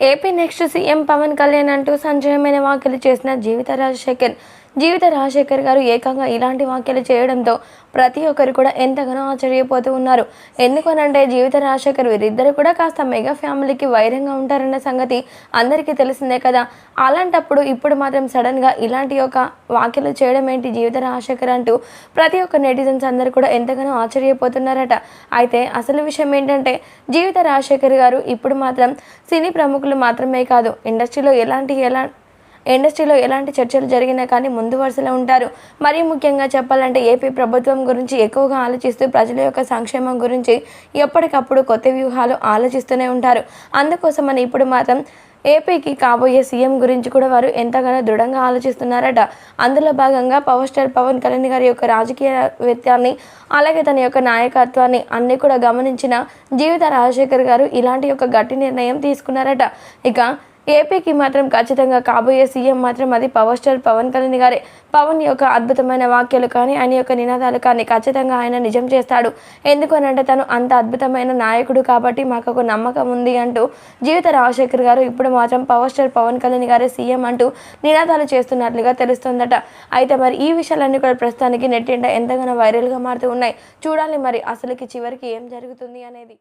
AP next CM Pawan Kalyan అంటూ సంచలనమైన వ్యాఖ్యలు చేసిన జీవిత రాజశేఖర్. జీవిత రాజశేఖర్ గారు ఏకంగా ఇలాంటి వ్యాఖ్యలు చేయడంతో ప్రతి ఒక్కరు కూడా ఎంతగానో ఆశ్చర్యపోతూ ఉన్నారు. ఎందుకనంటే జీవిత రాజశేఖర్ వీరిద్దరు కూడా కాస్త మెగా ఫ్యామిలీకి వైరంగా ఉంటారన్న సంగతి అందరికీ తెలిసిందే కదా. అలాంటప్పుడు ఇప్పుడు మాత్రం సడన్గా ఇలాంటి ఒక వ్యాఖ్యలు చేయడం ఏంటి జీవిత రాజశేఖర్ అంటూ ప్రతి ఒక్క నెటిజన్స్ అందరూ కూడా ఎంతగానో ఆశ్చర్యపోతున్నారట. అయితే అసలు విషయం ఏంటంటే జీవిత రాజశేఖర్ గారు ఇప్పుడు మాత్రం సినీ ప్రముఖులు మాత్రమే కాదు ఇండస్ట్రీలో ఎలాంటి ఎలా ఇండస్ట్రీలో ఎలాంటి చర్చలు జరిగినా కానీ ముందు వరుసలో ఉంటారు. మరీ ముఖ్యంగా చెప్పాలంటే ఏపీ ప్రభుత్వం గురించి ఎక్కువగా ఆలోచిస్తూ ప్రజల యొక్క సంక్షేమం గురించి ఎప్పటికప్పుడు కొత్త వ్యూహాలు ఆలోచిస్తూనే ఉంటారు. అందుకోసమని ఇప్పుడు మాత్రం ఏపీకి కాబోయే సీఎం గురించి కూడా వారు ఎంతగానో దృఢంగా ఆలోచిస్తున్నారట. అందులో భాగంగా పవర్ స్టార్ పవన్ కళ్యాణ్ గారి యొక్క రాజకీయ వ్యత్యాన్ని అలాగే తన యొక్క నాయకత్వాన్ని అన్ని కూడా గమనించిన జీవిత రాజశేఖర్ గారు ఇలాంటి యొక్క గట్టి నిర్ణయం తీసుకున్నారట. ఇక ఏపీకి మాత్రం ఖచ్చితంగా కాబోయే సీఎం మాత్రం అది పవర్ స్టార్ పవన్ కళ్యాణ్ గారే. పవన్ యొక్క అద్భుతమైన వాక్యాలు కానీ ఆయన యొక్క నినాదాలు కానీ ఖచ్చితంగా ఆయన నిజం చేస్తాడు. ఎందుకనంటే తను అంత అద్భుతమైన నాయకుడు కాబట్టి మాకు ఒక నమ్మకం ఉంది అంటూ జీవిత రాజశేఖర్ గారు ఇప్పుడు మాత్రం పవర్ స్టార్ పవన్ కళ్యాణ్ గారే సీఎం అంటూ నినాదాలు చేస్తున్నట్లుగా తెలుస్తుందట. అయితే మరి ఈ విషయాలన్నీ కూడా ప్రస్తుతానికి నెట్టింట ఎంతగానో వైరల్గా మారుతూ ఉన్నాయి. చూడాలి మరి అసలుకి చివరికి ఏం జరుగుతుంది అనేది.